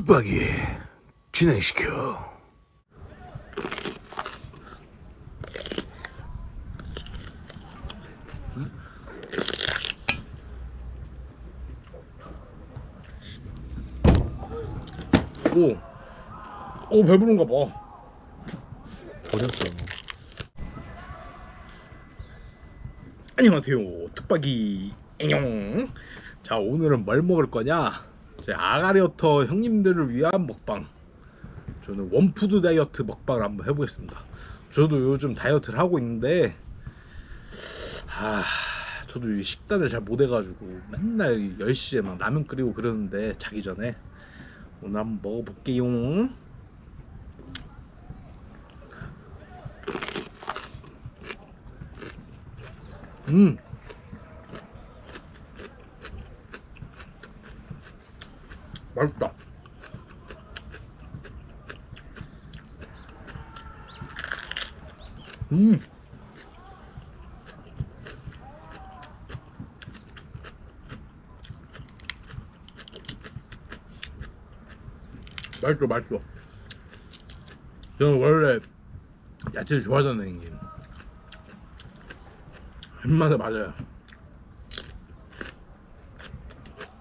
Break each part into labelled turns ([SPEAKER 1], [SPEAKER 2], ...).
[SPEAKER 1] 뚝박이 진행시켜.
[SPEAKER 2] 오, 오 배부른가 봐.
[SPEAKER 1] 버렸어.
[SPEAKER 2] 안녕하세요, 뚝박이 안녕. 자, 오늘은 뭘 먹을 거냐? 제 아가리어터 형님들을 위한 먹방. 저는 원푸드 다이어트 먹방을 한번 해보겠습니다. 저도 요즘 다이어트를 하고 있는데, 아, 저도 이 식단을 잘 못해가지고 맨날 10시에 막 라면 끓이고 그러는데 자기 전에 오늘 한번 먹어볼게요. 음. 맛있다. 음. 맛있어, 맛있어. 저는 원래 야채를 좋아하잖아요, 형님. 입맛에 맞아요.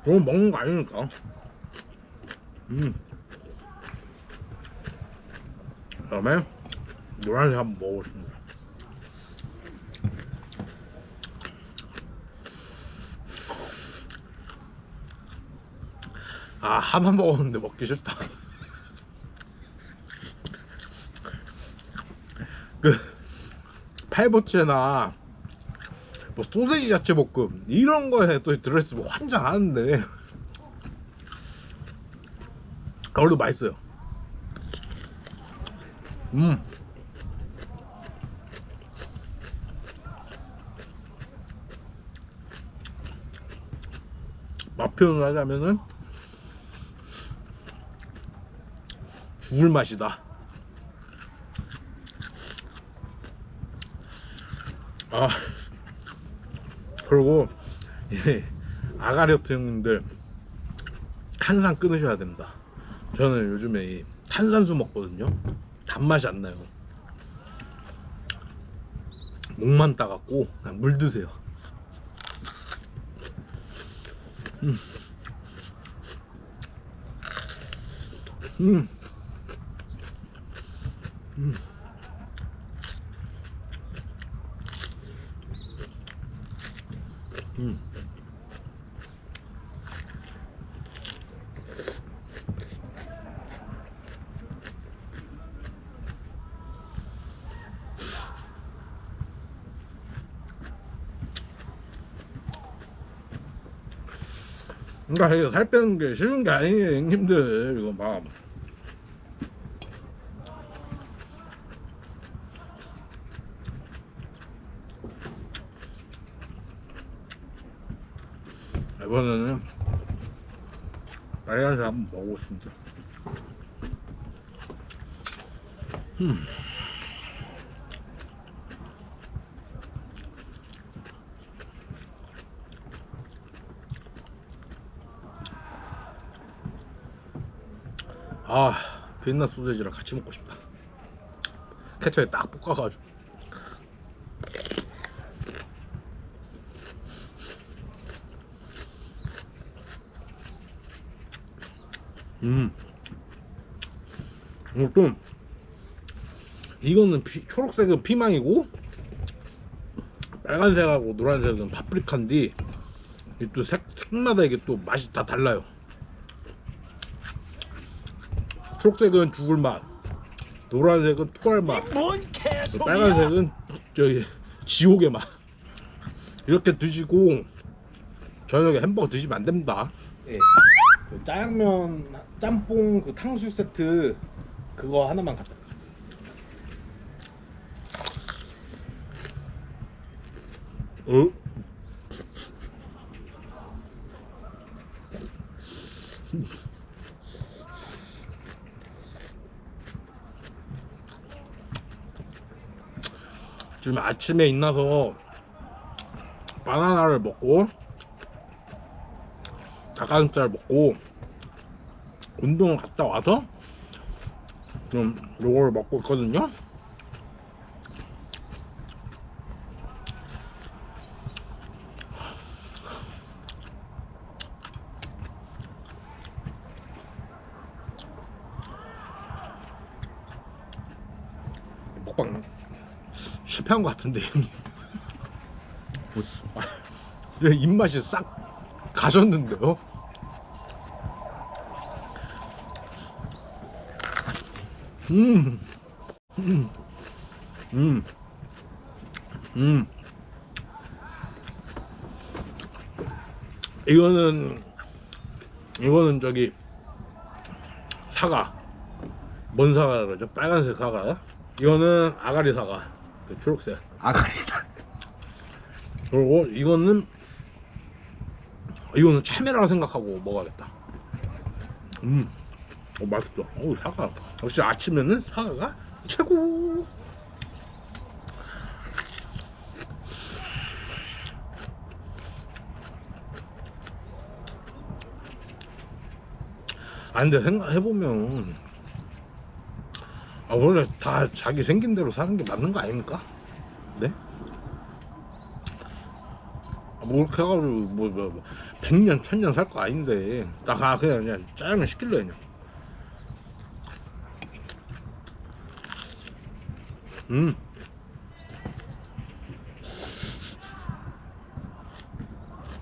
[SPEAKER 2] 너무 먹는 거 아니니까. 음. 그다음에 노란색 한번 먹어보겠습니다. 아 하나 먹었는데 먹기 싫다. 그 팔보채나 뭐 소세지 야채 볶음 이런 거에 또 들어있으면 환장하는데 그걸도 맛있어요. 음. 맛 표현을 하자면은 죽을 맛이다. 아 그리고 예, 아가리오트 형님들 항상 끊으셔야 됩니다. 저는 요즘에 이 탄산수 먹거든요. 단맛이 안 나요. 목만 따갑고 물 드세요. 음. 음. 음. 음. 그러니까 이게 살 빼는 게 쉬운 게 아니에요, 형님들. 이거 막. 이번에는 빨간색 한번 먹어보겠습니다. 음. 아, 비엔나 소세지랑 같이 먹고 싶다. 케첩에 딱 볶아가지고. 음. 이거 좀 이거는 피, 초록색은 피망이고 빨간색하고 노란색은 파프리카인데 이또 색, 색마다 이게 또 맛이 다 달라요. 초록색은 죽을 맛, 노란색은 토할 맛, 빨간색은 저기 지옥의 맛. 이렇게 드시고 저녁에 햄버거 드시면 안 됩니다. 예. 그 짜장면 짬뽕 그 탕수육 세트 그거 하나만 갖다. 어? 지금 아침에 일어나서 바나나를 먹고 닭가슴살 먹고 운동을 갔다 와서 좀 요걸 먹고 있거든요. 먹방 실패한 것 같은데 형님. 뭐, 아, 입맛이 싹 가셨는데요. 음, 음, 음, 음. 이거는 이거는 저기 사과 뭔 사과라 그러죠? 빨간색 사과. 이거는 아가리 사과. 그 초록색.
[SPEAKER 1] 아가리다.
[SPEAKER 2] 그리고 이거는 이거는 참외라고 생각하고 먹어야겠다. 음, 어, 맛있죠. 어, 사과. 역시 아침에는 사과가 최고. 아 근데 생각해보면 아 원래 다 자기 생긴 대로 사는 게 맞는 거 아닙니까? 네? 아, 뭐 그렇게 해가지고 뭐, 뭐, 뭐 100년, 1000년 살 거 아닌데 나 가- 그냥 그냥 짜장면 시킬래 그냥 음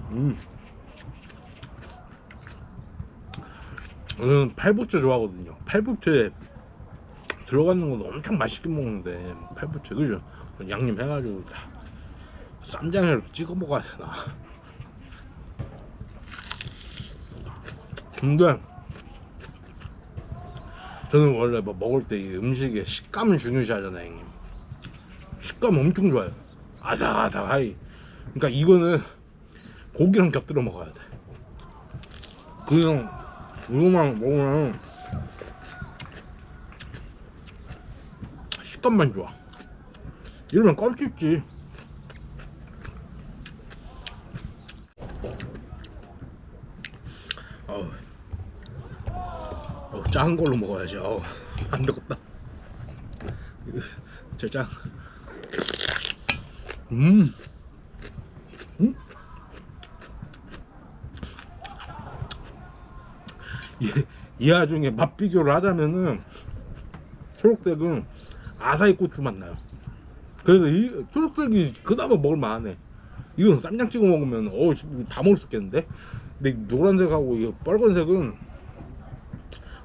[SPEAKER 2] 음. 저는 팔보채 좋아하거든요. 팔보채 들어가는 건 엄청 맛있게 먹는데 팔보채 그죠? 양념 해가지고 이렇게 찍어 먹어야 되나? 근데 저는 원래 뭐 먹을 때 이 음식의 식감을 중요시 하잖아요, 형님. 식감 엄청 좋아요. 아삭아삭하이. 그러니까 이거는 고기랑 곁들여 먹어야 돼. 그냥 이거만 먹으면 식감만 좋아. 이러면 껌씹지. 어우, 어, 작은 걸로 먹어야지. 어우, 안 되겠다. 저 짱. 음. 음. 이, 이 와중에 맛 비교를 하자면은 초록색은 아사히 고추 맛 나요. 그래서 이 초록색이 그나마 먹을 만하네. 이건 쌈장 찍어 먹으면 어다 먹을 수 있겠는데. 근데 이 노란색하고 이 빨간색은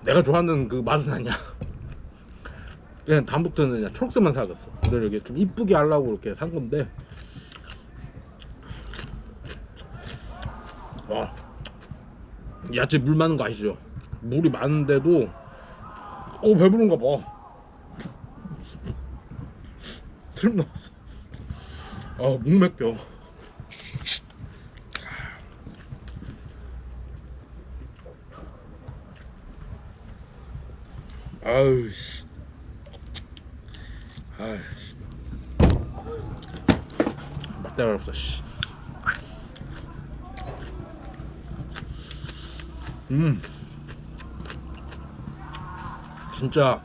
[SPEAKER 2] 내가 좋아하는 그 맛은 아니야. 그냥 다음부터는 그냥 초록색만 사겠어. 근데 이게 좀 이쁘게 하려고 이렇게 산 건데. 와. 야채 물 많은 거 아시죠? 물이 많은데도 어 배부른가 봐. 트름 나왔어. 아 목맥혀. 아유 씨. 아유 씨. 맛대가 없어 씨. 음. 진짜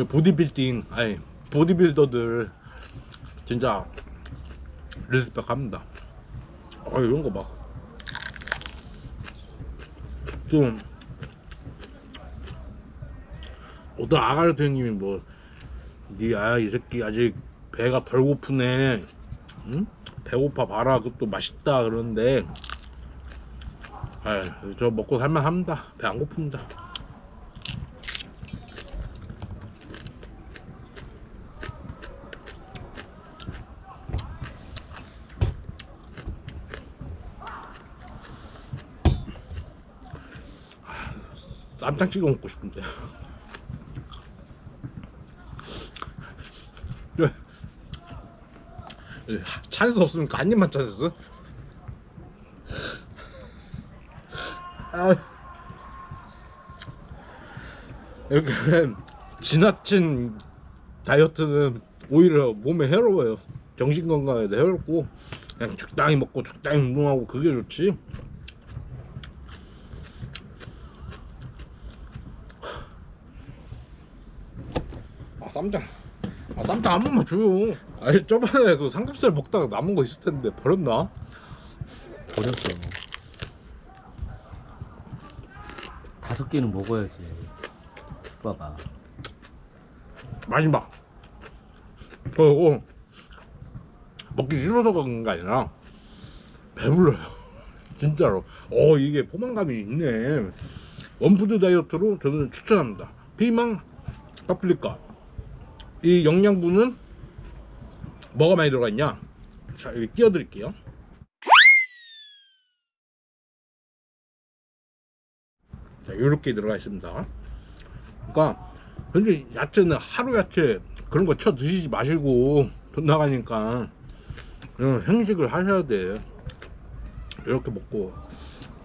[SPEAKER 2] 저 보디빌딩 아니 보디빌더들 진짜 리스펙 합니다. 아 이런 거 봐. 좀 어떤 아가르토 형님이 뭐 니야 이 새끼 아직 배가 덜 고프네. 응? 배고파 봐라 그것도 맛있다 그러는데 아저 먹고 살만 합니다. 배 안 고픕니다. 쌈장 찍어 먹고 싶은데. 찬스 없으니까 한 입만 찬스? 아. 이렇게 지나친 다이어트는 오히려 몸에 해로워요. 정신 건강에도 해롭고 그냥 적당히 먹고 적당히 운동하고 그게 좋지. 쌈장. 아 쌈장 한 번만 줘요. 아니 저번에 그 삼겹살 먹다가 남은 거 있을 텐데 버렸나?
[SPEAKER 1] 버렸어.
[SPEAKER 3] 다섯 개는 먹어야지. 봐봐.
[SPEAKER 2] 마지막. 저거 먹기 싫어서 그런 게 아니라 배불러요. 진짜로. 어 이게 포만감이 있네. 원푸드 다이어트로 저는 추천합니다. 피망 파프리카 이 영양분은 뭐가 많이 들어가 있냐? 자 여기 띄워 드릴게요. 자 이렇게 들어가 있습니다. 그러니까 근데 야채는 하루 야채 그런 거 쳐 드시지 마시고 돈 나가니까 그냥 생식을 하셔야 돼. 이렇게 먹고.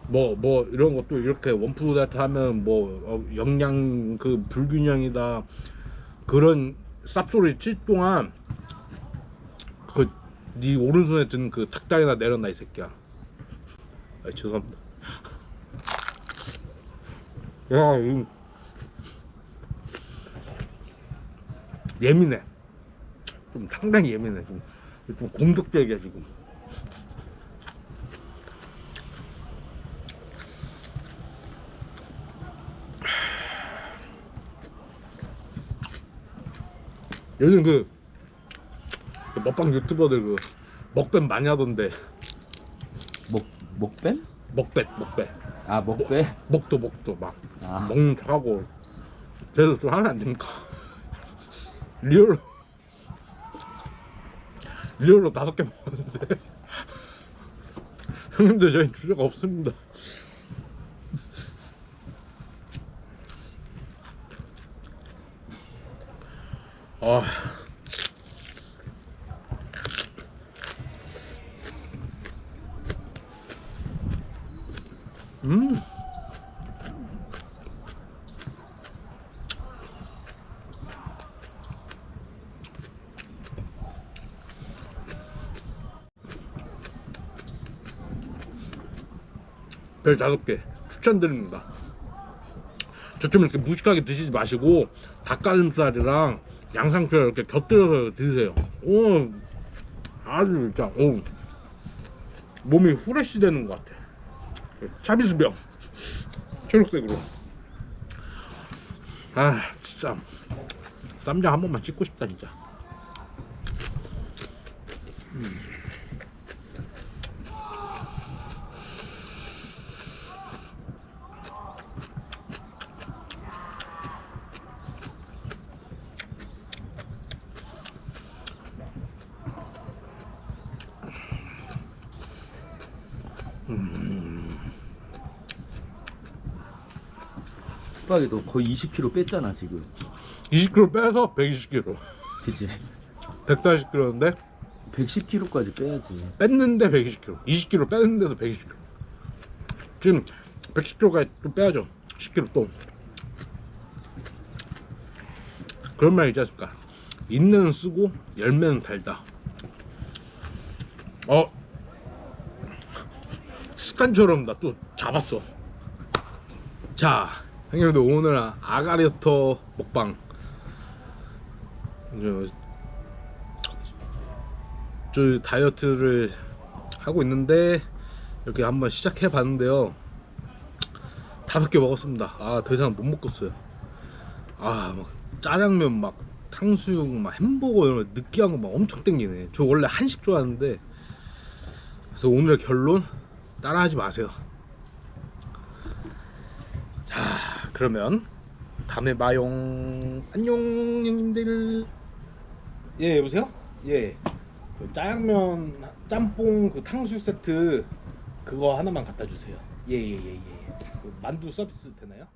[SPEAKER 2] 뭐뭐 이런 것도 이렇게 원푸드 다이어트 하면 뭐 어, 영양 그 불균형이다. 그런 쌉소리 칠 동안 그 네 오른손에 든 그 닭다리나 내려놔 이 새끼야 아 죄송합니다 야 이, 예민해. 좀 상당히 예민해. 좀, 좀 공격적이야 지금. 요즘 그, 그 먹방 유튜버들 그 먹뱀 많이 하던데.
[SPEAKER 3] 먹 먹뱀?
[SPEAKER 2] 먹배 먹배
[SPEAKER 3] 아 먹배?
[SPEAKER 2] 먹도 먹도 막.
[SPEAKER 3] 아.
[SPEAKER 2] 먹는 척하고 쟤도 좀 하면 안 됩니까? 리얼로. 리얼로 다섯 개 먹었는데. 형님들 저희 주제가 없습니다 아 음. 별 다섯 개 추천드립니다. 저좀 이렇게 무식하게 드시지 마시고 닭가슴살이랑 양상추를 이렇게 곁들여서 드세요. 오, 아주 진짜 오, 몸이 후레쉬 되는 것 같아. 차비수병 초록색으로. 아 진짜 쌈장 한 번만 찍고 싶다 진짜.
[SPEAKER 3] 너 거의 20kg 뺐잖아 지금.
[SPEAKER 2] 20kg 빼서 120kg.
[SPEAKER 3] 그치?
[SPEAKER 2] 140kg인데?
[SPEAKER 3] 110kg까지 빼야지.
[SPEAKER 2] 뺐는데 120kg 20kg 뺐는데도 120kg 지금 110kg가 또 빼야죠. 10kg 또. 그런 말 있지 않습니까? 있는 쓰고 열매는 달다. 어? 습관처럼 나 또 잡았어. 자 형님들 오늘 아가리토 먹방. 저 저 다이어트를 하고 있는데 이렇게 한번 시작해 봤는데요. 다섯 개 먹었습니다. 아 더 이상 못 먹겠어요. 아 막 짜장면 막 탕수육 막 햄버거 이런 거 느끼한 거 막 엄청 땡기네. 저 원래 한식 좋아하는데 그래서 오늘의 결론 따라하지 마세요. 자 그러면 다음에 봐용 안녕 형님들 예 여보세요 예 그 짜장면 짬뽕 그 탕수육 세트 그거 하나만 갖다 주세요. 예예예 예. 그 만두 서비스 되나요?